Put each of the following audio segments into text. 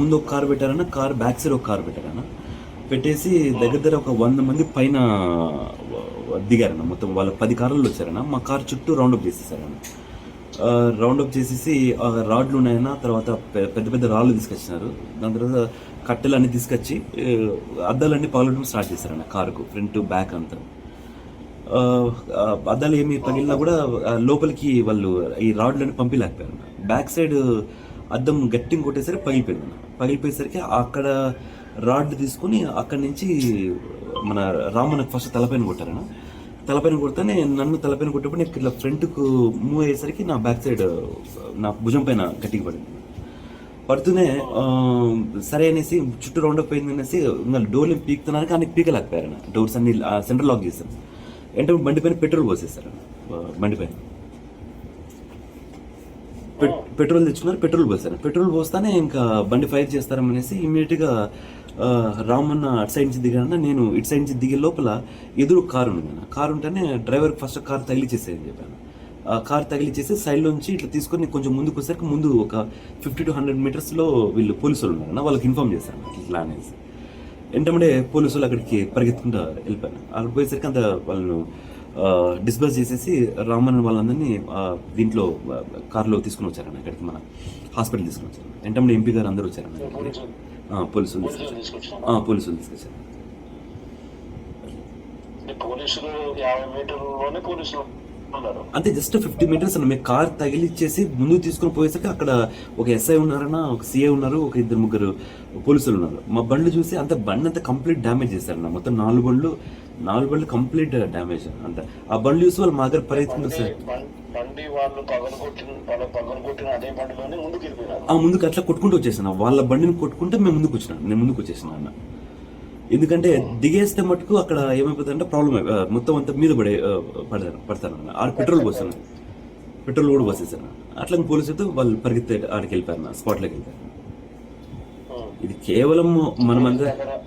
ముందు ఒక కార్ పెట్టారన్న కార్ బ్యాక్ సైడ్ ఒక కార్ పెట్టారన్న. పెట్టేసి దగ్గర దగ్గర ఒక వంద మంది పైన దిగారన్న. మొత్తం వాళ్ళ పది కార్లలో వచ్చారన్న. మా కార్ చుట్టూ రౌండప్ చేసేసారన్న. రౌండప్ చేసేసి ఆ రాడ్లు ఉన్నాయన్న తర్వాత పెద్ద పెద్ద రాళ్ళు తీసుకొచ్చినారు. దాని తర్వాత కట్టెలు అన్ని తీసుకొచ్చి అద్దాలన్నీ పగలడం స్టార్ట్ చేశారన్న కారుకు ఫ్రంట్ బ్యాక్ అంతా. అద్దాలు ఏమి పగిలినా కూడా లోపలికి వాళ్ళు ఈ రాడ్లన్నీ పంపిలేకపోయారు బ్యాక్ సైడ్ అద్దం గట్టిని కొట్టేసరికి పగిలిపోయింది. పగిలిపోయేసరికి అక్కడ రాడ్ తీసుకుని అక్కడి నుంచి మన రామన్నకు ఫస్ట్ తలపైన కొట్టారన్న. తలపైన కొడితేనే నన్ను తలపైన కొట్టినప్పుడు నేను ఇట్లా ఫ్రంట్కు మూవ్ అయ్యేసరికి నా బ్యాక్ సైడ్ నా భుజం పైన గట్టికి పడింది. పడుతూనే సరే అనేసి చుట్టూ రౌండ్ అప్ అయింది అనేసి ఇంకా డోర్లు పీకుతున్నారు కానీ పీకలేకపోయారు డోర్స్ అన్ని సెంటర్ లాక్ చేశాను అంటే బండి పైన పెట్రోల్ పోసేసారు బండిపైన బండి పైన. పెట్రోల్ తెచ్చుకున్నారు పెట్రోల్ పోస్తారు. పెట్రోల్ పోస్తానే ఇంకా బండి ఫైర్ చేస్తారనేసి ఇమ్మీడియట్గా రామన్న అటు సైడ్ నుంచి దిగాన నేను ఇటు సైడ్ నుంచి దిగే లోపల ఎదురు కారు ఉంది కారు ఉంటేనే డ్రైవర్ ఫస్ట్ కార్ తగిలిచ్చేసేయని చెప్పాను. ఆ కార్ తగిలిచ్చేసి సైడ్లోంచి ఇట్లా తీసుకొని కొంచెం ముందుకు వచ్చేసరికి ముందు ఒక ఫిఫ్టీ టు హండ్రెడ్ మీటర్స్లో వీళ్ళు పోలీసులు ఉన్నారు వాళ్ళకి ఇన్ఫామ్ చేశాను ఇట్లా అనేసి. వెంటనే పోలీసులు అక్కడికి పరిగెత్తుకుంటూ వెళ్ళిపోయాను అక్కడ పోయేసరికి అంత వాళ్ళను డిస్బర్స్ చేసేసి రామన్ వాళ్ళందరినీ దీంట్లో కారులో తీసుకుని వచ్చారన్న ఇక్కడికి మన హాస్పిటల్ తీసుకుని వచ్చారు. వెంటనే ఎంపీ గారు అందరూ వచ్చారన్న పోలీసులు తీసుకొచ్చారు. పోలీసులు తీసుకొచ్చారు. అంతే జస్ట్ ఫిఫ్టీ మీటర్స్ అన్న మేము కార్ తగిలిచ్చేసి ముందుకు తీసుకుని పోయేసరికి అక్కడ ఒక ఎస్ఐ ఉన్నారన్న ఒక సిఐ ఉన్నారు ఒక ఇద్దరు ముగ్గురు పోలీసులు ఉన్నారు. మా బండ్లు చూసి అంత బండి అంతా కంప్లీట్ డ్యామేజ్ చేశారన్న. మొత్తం నాలుగు బండ్లు నాలుగు బండ్లు కంప్లీట్ డ్యామేజ్. అంత. ఆ బండ్లు చూసి వాళ్ళు మా దగ్గర పరిగెత్తుకుంటారు సార్. బం- బండి వాళ్ళు పగలగొట్టిన వాళ్ళ పగలగొట్టిన అదే బండిలోనే ముందుకు వెళ్ళిపోయినారు ఆ ముందుకు అట్లా కొట్టుకుంటూ వచ్చేసిన. వాళ్ళ బండిని కొట్టుకుంటే మేము ముందుకు వచ్చినాం నేను ముందుకు వచ్చేసిన అన్న. ఎందుకంటే దిగేస్తే మటుకు అక్కడ ఏమైపోతుంది అంటే ప్రాబ్లం మొత్తం అంతా మీద పడే ఆ, పడతారు పడతారు అన్న ఆడ పెట్రోల్ పోసాను పెట్రోల్ కూడా పోసేసాను. అట్లా పోలీసులతో వాళ్ళు పరిగెత్తే ఆడికి వెళ్ళిపోయారు స్పాట్లోకి వెళ్ళిపోయారు. ఇది కేవలం మనమంతా మన మన మన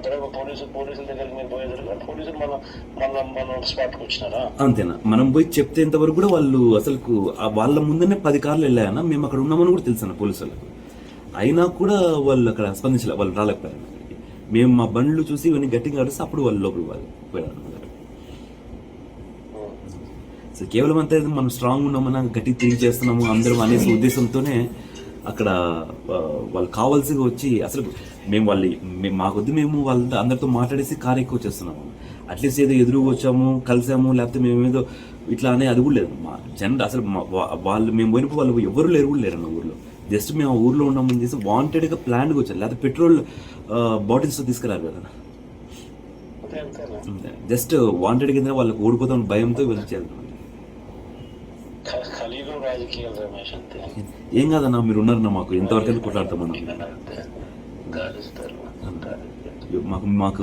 అక్కడ పోలీసు పోలీసుల దగ్గరికి మీరు పోయేసరికి పోలీసులు మన మన మన స్పాట్కి వచ్చినారా అంతేనా మనం పోయి చెప్తేంత వరకు కూడా వాళ్ళు అసలు వాళ్ళ ముందనే పది కార్లు వెళ్ళాయన్న మేము అక్కడ ఉన్నామని కూడా తెలుసు అన్న పోలీసు వాళ్ళకు అయినా కూడా వాళ్ళు అక్కడ స్పందించలే వాళ్ళు రాలేకపోయారు. మేము మా బండ్లు చూసి ఇవన్నీ గట్టిగా అడిస్తే అప్పుడు వాళ్ళు లోపలికి వాళ్ళు పోయారు. సో కేవలం అంతే మనం స్ట్రాంగ్ ఉన్నామన్నా గట్టి తిరిగి చేస్తున్నాము అందరం అనేసి ఉద్దేశంతోనే అక్కడ వాళ్ళు కావాల్సిగా వచ్చి అసలు మేము వాళ్ళు మేము మాకొద్దు మేము వాళ్ళ అందరితో మాట్లాడేసి కార్ ఎక్కువ వచ్చేస్తున్నాము. అట్లీస్ట్ ఏదో ఎదురుగా వచ్చాము కలిసాము లేకపోతే మేము ఏదో ఇట్లా అనే అది కూడా లేదు. మా జనరల్ అసలు మా- వాళ్ళు మేము పోయినప్పుడు వాళ్ళు ఎవరు లేరు కూడా లేరు అన్న ఊర్లో. జస్ట్ మేము ఆ ఊర్లో ఉన్నామని చేసి వాంటెడ్గా ప్లాన్గా వచ్చారు. లేకపోతే పెట్రోల్ బాటిల్స్ తీసుకురారు కదా. జస్ట్ వాంటెడ్ కింద వాళ్ళకి ఓడిపోతాం భయంతో వెళ్ళి ఖ- ఏం కాదన్నా మీరు ఉన్నారన్నా మాకు ఎంతవరకు అయితే కొట్లాడతామన్నా. మాకు మాకు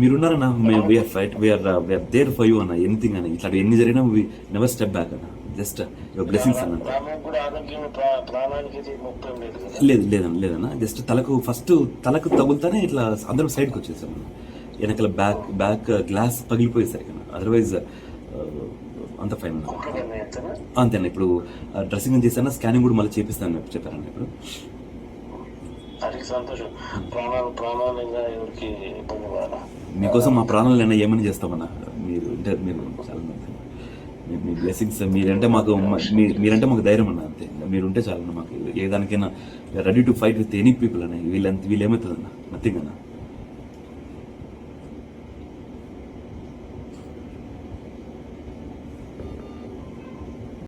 మీరున్నారన్నా మేము we are fight we are we are there for you అన్న ఎనీథింగ్ అని ఇట్లా ఎన్ని జరిగినా వి నెవర్ స్టెప్ బ్యాక్ అన్న జస్ట్ బ్లెస్సింగ్స్ అన్న. లేదు లేదన్న లేదన్న జస్ట్ తలకు ఫస్ట్ తలకు తగులుతానే ఇట్లా అందరం సైడ్కి వచ్చేసాం వెనకాల బ్యాక్ బ్యాక్ గ్లాస్ పగిలిపోయేసరికి అదర్వైజ్ అంత ఫైన్ అంతేనా? ఇప్పుడు డ్రెస్సింగ్ చేశాను? స్కానింగ్ కూడా మళ్ళీ చేపిస్తాను చెప్పారన్న ఇప్పుడు. ప్రాణాలు ప్రాణాలు మీకోసం మా ప్రాణాలైనా ఏమని చేస్తామన్నా? మీరు అంటే మీరు చాలా మీ- బ్లెస్సింగ్స్ మీరంటే మాకు మీరంటే మాకు ధైర్యం అన్న అంతే. మీరుంటే చాలన్న మాకు. ఏ దానికైనా ready to fight with any people అన్న. వీళ్ళంత వీళ్ళు ఏమవుతుందన్న నథింగ్ అన్న.